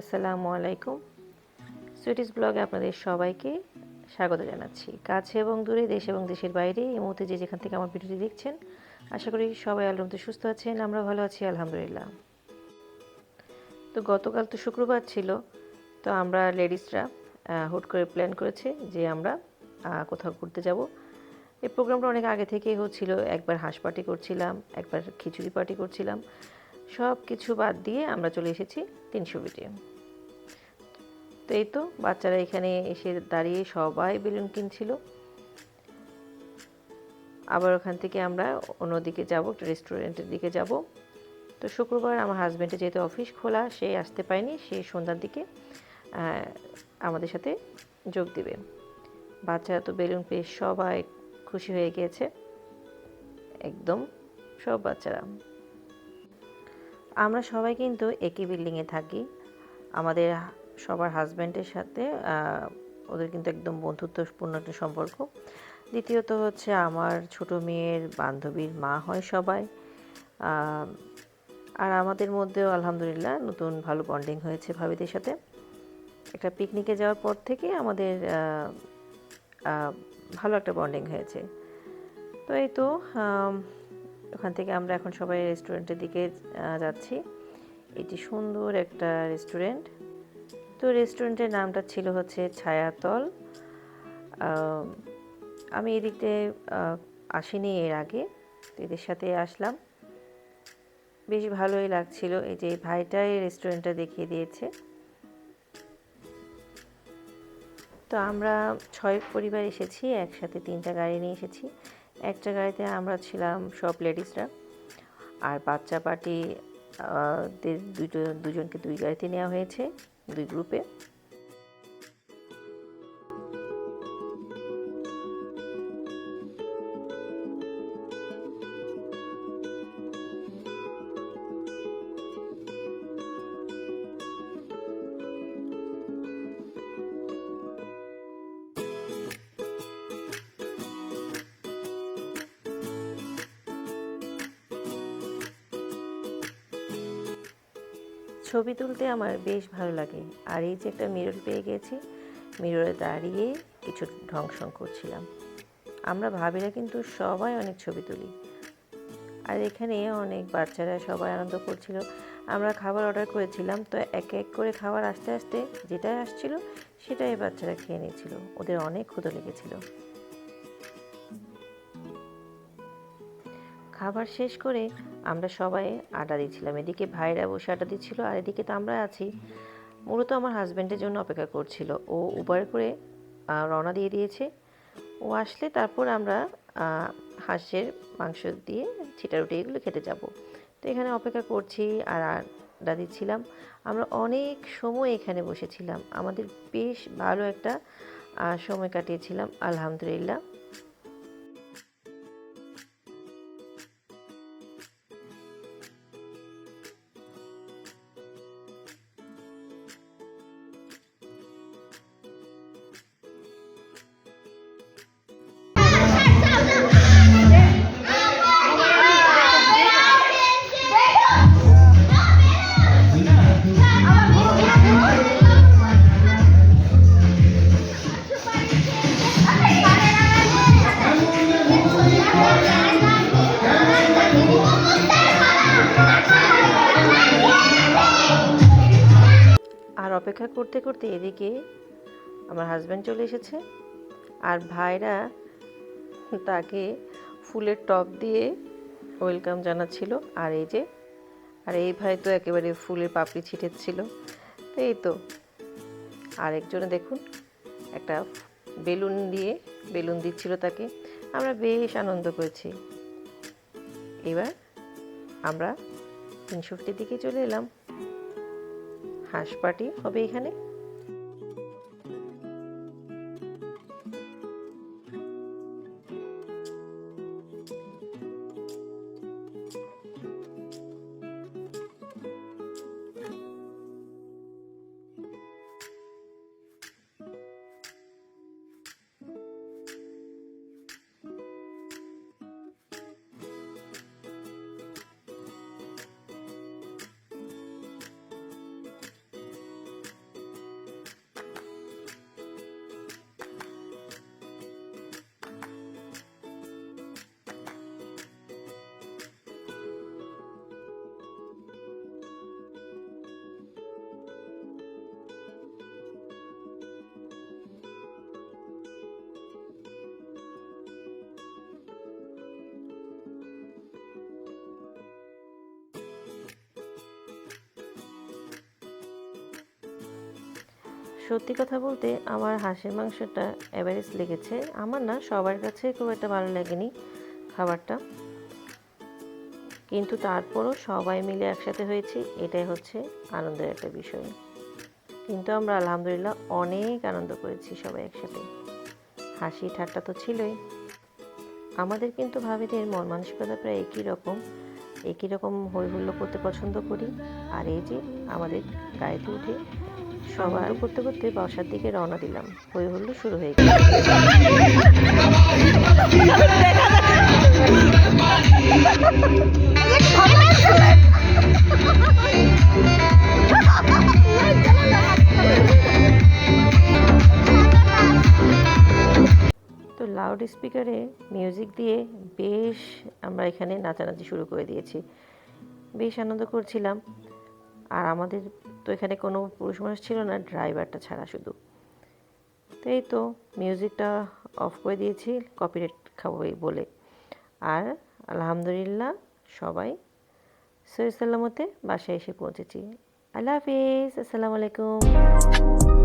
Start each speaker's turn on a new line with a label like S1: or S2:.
S1: আসসালামু আলাইকুম। সুইটিস ব্লগে আপনাদের সবাইকে স্বাগত জানাচ্ছি। কাছে এবং দূরে, দেশ এবং দেশের বাইরে এই মুহূর্তে যে যেখান থেকে আমার ভিডিওটি দেখছেন, আশা করি সবাই আলমতে সুস্থ আছেন, আমরা ভালো আছি, আলহামদুলিল্লাহ। তো গতকাল তো শুক্রবার ছিল, তো আমরা লেডিসরা হুট করে প্ল্যান করেছে যে আমরা কোথাও ঘুরতে যাব। এই প্রোগ্রামটা অনেক আগে থেকেই হচ্ছিল, একবার হাঁস পার্টি করছিলাম, একবার খিচুড়ি পার্টি করছিলাম। সব কিছু বাদ দিয়ে আমরা চলে এসেছি তিনশো বিটে। তো এই তো, বাচ্চারা এখানে এসে দাঁড়িয়ে সবাই বেলুন কিনছিল। আবার ওখান থেকে আমরা অন্যদিকে যাব, একটা রেস্টুরেন্টের দিকে যাব। তো শুক্রবার আমার হাজব্যান্ডের যেহেতু অফিস খোলা, সে আসতে পায়নি সে সন্ধ্যার দিকে আমাদের সাথে যোগ দিবে। বাচ্চারা তো বেলুন পেয়ে সবাই খুশি হয়ে গিয়েছে। একদম সব বাচ্চারা। আমরা সবাই কিন্তু একই বিল্ডিংয়ে থাকি। আমাদের সবার হাজব্যান্ডের সাথে ওদের কিন্তু একদম বন্ধুত্বপূর্ণ একটা সম্পর্ক। দ্বিতীয়ত হচ্ছে আমার ছোট মেয়ের বান্ধবীর মা হয় সবাই। আর আমাদের মধ্যেও আলহামদুলিল্লাহ নতুন ভালো বন্ডিং হয়েছে ভাবিদের সাথে। একটা পিকনিকে যাওয়ার পর থেকে আমাদের ভালো একটা বন্ডিং হয়েছে। তো এই তো ওখান থেকে আমরা এখন সবাই রেস্টুরেন্টের দিকে যাচ্ছি। এটি সুন্দর একটা রেস্টুরেন্ট তো রেস্টুরেন্টের নামটা ছিল হচ্ছে ছায়াতল। আমি এদিকতে আসিনি এর আগে। এদের সাথে আসলাম। বেশ ভালোই লাগছিল। এই যে ভাইটাই রেস্টুরেন্টটা দেখিয়ে দিয়েছে। তো আমরা ছয় পরিবার এসেছি, একসাথে তিনটা গাড়ি নিয়ে এসেছি। একটা গাড়িতে আমরা ছিলাম সব লেডিসরা। আর বাচ্চা পার্টি দুজন দুজনকে দুই গাড়িতে নেওয়া হয়েছে, দুই গ্রুপে। ছবি তুলতে আমার বেশ ভালো লাগে। আর এই যে একটা মিরর পেয়ে গেছি মিররে দাঁড়িয়ে কিছু ঢংসং করছিলাম। আমরা ভাবিরা কিন্তু সবাই অনেক ছবি তুলি। আর এখানে অনেক বাচ্চারা সবাই আনন্দ করছিল। আমরা খাবার অর্ডার করেছিলাম, তো এক এক করে খাবার আস্তে আস্তে যেটাই আসছিল, সেটাই বাচ্চারা খেয়ে নিয়েছিল ওদের অনেক ক্ষুদো লেগেছিল। খাবার শেষ করে আমরা সবাই আড্ডা দিচ্ছিলাম। এদিকে ভাইরা বসে আড্ডা দিচ্ছিল, আর এদিকে তো আমরা আছি। মূলত আমার হাজব্যান্ডের জন্য অপেক্ষা করছিল। ও উবার করে রওনা দিয়ে দিয়েছে। ও আসলে তারপর আমরা হাঁসের মাংস দিয়ে ছিটা রুটি এগুলো খেতে যাব। তো এখানে অপেক্ষা করছি আর আড্ডা দিচ্ছিলাম। আমরা অনেক সময় এখানে বসেছিলাম। আমাদের বেশ ভালো একটা সময় কাটিয়েছিলাম, আলহামদুলিল্লাহ। অপেক্ষা করতে করতে এদিকে আমার হাজব্যান্ড চলে এসেছে। আর ভাইরা তাকে ফুলের টপ দিয়ে ওয়েলকাম জানাচ্ছিল। আর এই যে, আর এই ভাই তো একেবারে ফুলের পাপড়ি ছিটেছিল তো এই তো, আরেকজনে দেখুন, একটা বেলুন দিয়ে বেলুন দিচ্ছিল তাকে। আমরা বেশ আনন্দ করেছি। এবার আমরা তিনশোটির দিকে চলে এলাম। হাঁস পার্টি হবে এখানে। সত্যি কথা বলতে আমার হাঁসের মাংসটা এভারেজ লেগেছে। আমার না সবার কাছে খুব একটা ভালো লাগেনি খাবারটা। কিন্তু তারপরও সবাই মিলে একসাথে হয়েছি, এটাই হচ্ছে আনন্দের একটা বিষয়। কিন্তু আমরা আলহামদুলিল্লাহ অনেক আনন্দ করেছি সবাই একসাথে। হাসি ঠাট্টা তো ছিলই। আমাদের কিন্তু ভাবিদের মন মানসিকতা প্রায় একই রকম। একই রকম হই হুল্লো করতে পছন্দ করি। আর এই যে আমাদের গাড়িতে উঠে সবার করতে করতে বাসার দিকে রওনা দিলাম। হই হুল্লো শুরু হয়ে গেল। তো লাউড স্পিকারে মিউজিক দিয়ে বেশ আমরা এখানে নাচানাচি শুরু করে দিয়েছি। বেশ আনন্দ করছিলাম। আর আমাদের তো এখানে কোনো পুরুষ মানুষ ছিল না, ড্রাইভারটা ছাড়া শুধু। তো এই তো মিউজিকটা অফ করে দিয়েছি কপিরেট খাব বলে। আর আলহামদুলিল্লাহ সবাই সৈয়দ সাল্লামতে বাসায় এসে পৌঁছেছি। আল্লাহ হাফিজ, আসসালামু আলাইকুম।